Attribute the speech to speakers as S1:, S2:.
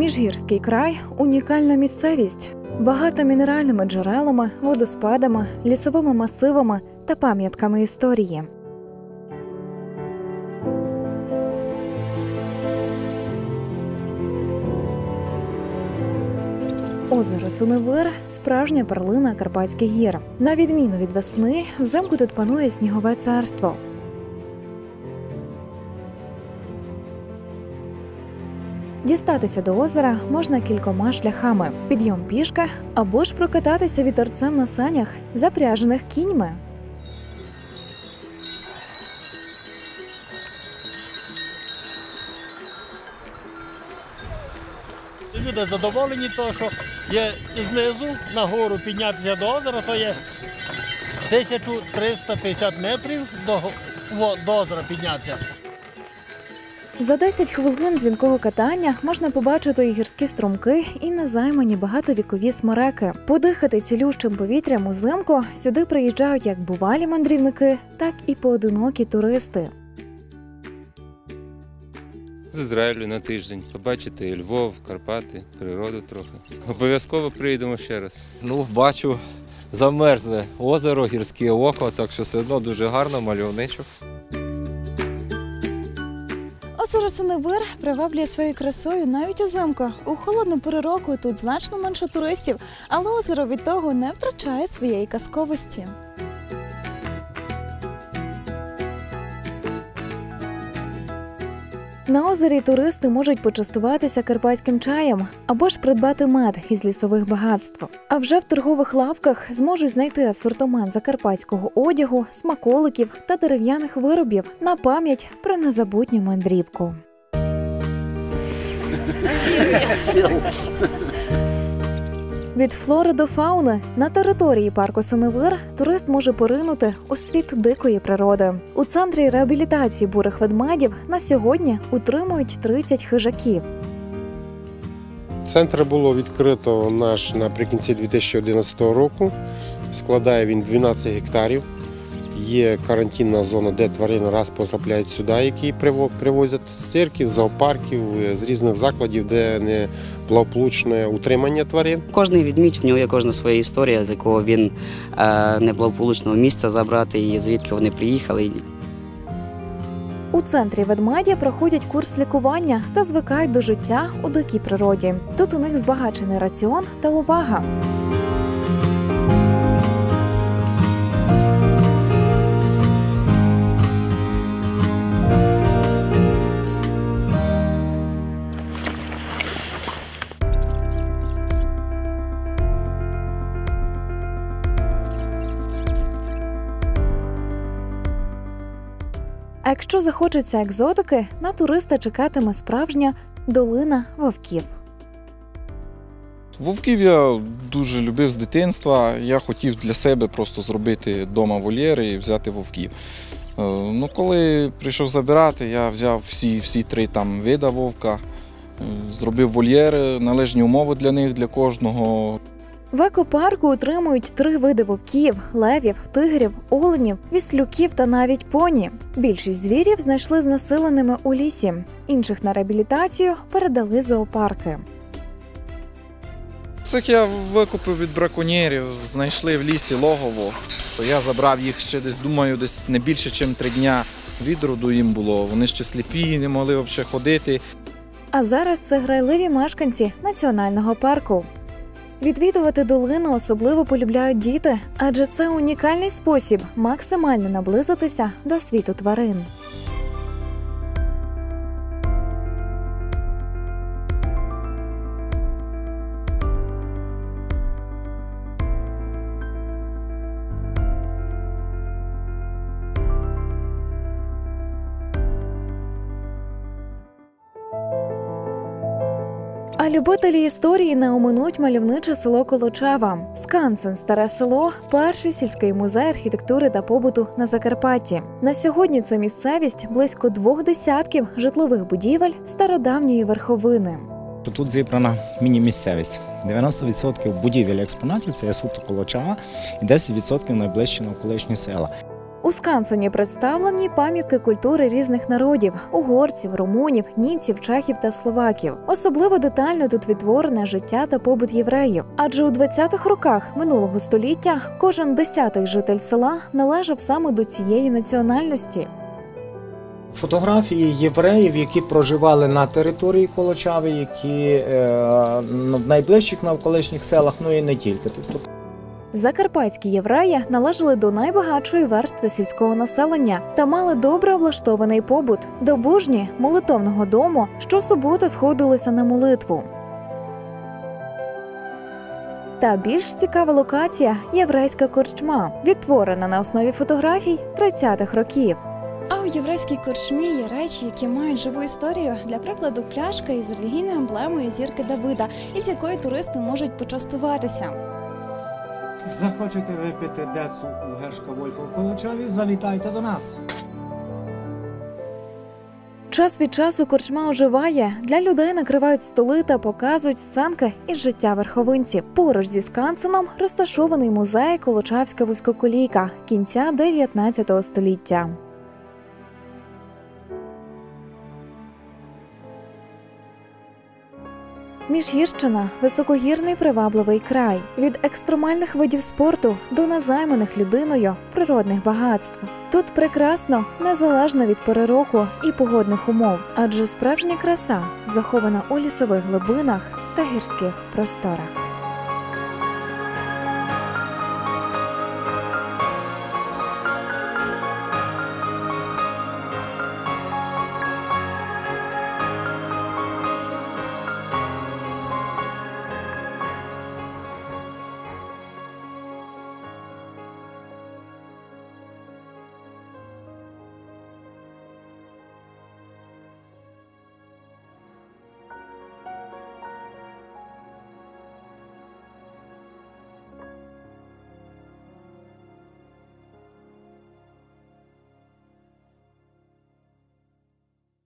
S1: Міжгірський край унікальна місцевість, багата мінеральними джерелами, водоспадами, лісовими масивами та пам'ятками історії. Озеро Синевир справжня перлина Карпатських гір. На відміну від весни, взимку тут панує снігове царство. Дістатися до озера можна кількома шляхами: підйом пішка або ж прокататися вітерцем на санях, запряжених кіньми.
S2: Люди задоволені, того, що є знизу на гору піднятися до озера, то є 1350 метрів до, до озера піднятися.
S1: За 10 хвилин дзвінкого катання можна побачити і гірські струмки, і незаймані багатовікові смереки. Подихати цілющим повітрям узимку сюди приїжджають як бувалі мандрівники, так і поодинокі туристи.
S3: З Ізраїлю на тиждень побачити Львов, Карпати, природу трохи. Обов'язково приїдемо ще раз.
S4: Ну, бачу, замерзле озеро, гірське око, так що все одно дуже гарно, мальовничо.
S1: Озеро Синевир приваблює своєю красою навіть узимку. У холодну пору року тут значно менше туристів, але озеро від того не втрачає своєї казковості. На озері туристи можуть почастуватися карпатським чаєм або ж придбати мед із лісових багатств. А вже в торгових лавках зможуть знайти асортимент закарпатського одягу, смаколиків та дерев'яних виробів на пам'ять про незабутню мандрівку. Від флори до фауни на території парку Синевир турист може поринути у світ дикої природи. У центрі реабілітації бурих ведмедів на сьогодні утримують 30 хижаків.
S5: Центр було відкрито наш наприкінці 2011 року. Складає він 12 гектарів. Є карантинна зона, де тварини раз потрапляють сюди, які приво- привозять з цирків, з зоопарків, е, з різних закладів, де не благополучне утримання тварин.
S6: Кожний відмідь, в нього є кожна своя історія, з якого він е, неблагополучного місця забрати і звідки вони приїхали.
S1: У центрі ведмедя проходять курс лікування та звикають до життя у дикій природі. Тут у них збагачений раціон та увага. А якщо захочеться екзотики, на туриста чекатиме справжня долина вовків.
S7: Вовків я дуже любив з дитинства. Я хотів для себе просто зробити вдома вольєри і взяти вовків. Е, Ну, коли прийшов забирати, я взяв всі, всі три там вида вовка, е, зробив вольєри, належні умови для них, для кожного.
S1: В екопарку утримують три види вовків: левів, тигрів, оленів, віслюків та навіть поні. Більшість звірів знайшли знесиленими у лісі. Інших на реабілітацію передали зоопарки.
S7: Цих я викупив від браконьєрів, знайшли в лісі логово, то я забрав їх ще десь, думаю, десь не більше, ніж три дня від роду їм було. Вони ще сліпі, не могли взагалі ходити.
S1: А зараз це грайливі мешканці національного парку. Відвідувати долину особливо полюбляють діти, адже це унікальний спосіб максимально наблизитися до світу тварин. А любителі історії не оминуть мальовниче село Колочева. Скансен Старе село перший сільський музей архітектури та побуту на Закарпатті. На сьогодні це місцевість близько двох десятків житлових будівель стародавньої верховини.
S8: Тут зібрана міні-місцевість. 90% будівель експонатів це є суто Колочава і 10% найближчі навколишні села.
S1: У Скансені представлені пам'ятки культури різних народів угорців, румунів, німців, чехів та словаків. Особливо детально тут відтворене життя та побут євреїв. Адже у 20-х роках минулого століття кожен десятий житель села належав саме до цієї національності.
S9: Фотографії євреїв, які проживали на території Колочави, які е, в найближчих навколишніх селах, ну і не тільки. Тобто
S1: Закарпатські євреї належали до найбагатшої верстви сільського населення та мали добре облаштований побут, добужні молитовного дому, щосуботи сходилися на молитву. Та більш цікава локація єврейська корчма, відтворена на основі фотографій 30-х років.
S10: А у єврейській корчмі є речі, які мають живу історію. Для прикладу, пляшка із релігійною емблемою зірки Давида, із якої туристи можуть почастуватися.
S9: Захочете випити децу у Гершка Вольфа в Колочаві, завітайте до нас.
S1: Час від часу корчма оживає. Для людей накривають столи та показують сценки із життя верховинців. Поруч зі Скансеном розташований музей Колочавська вузькоколійка кінця 19 століття. Міжгірщина високогірний привабливий край від екстремальних видів спорту до незайманих людиною природних багатств. Тут прекрасно, незалежно від пори року і погодних умов, адже справжня краса захована у лісових глибинах та гірських просторах.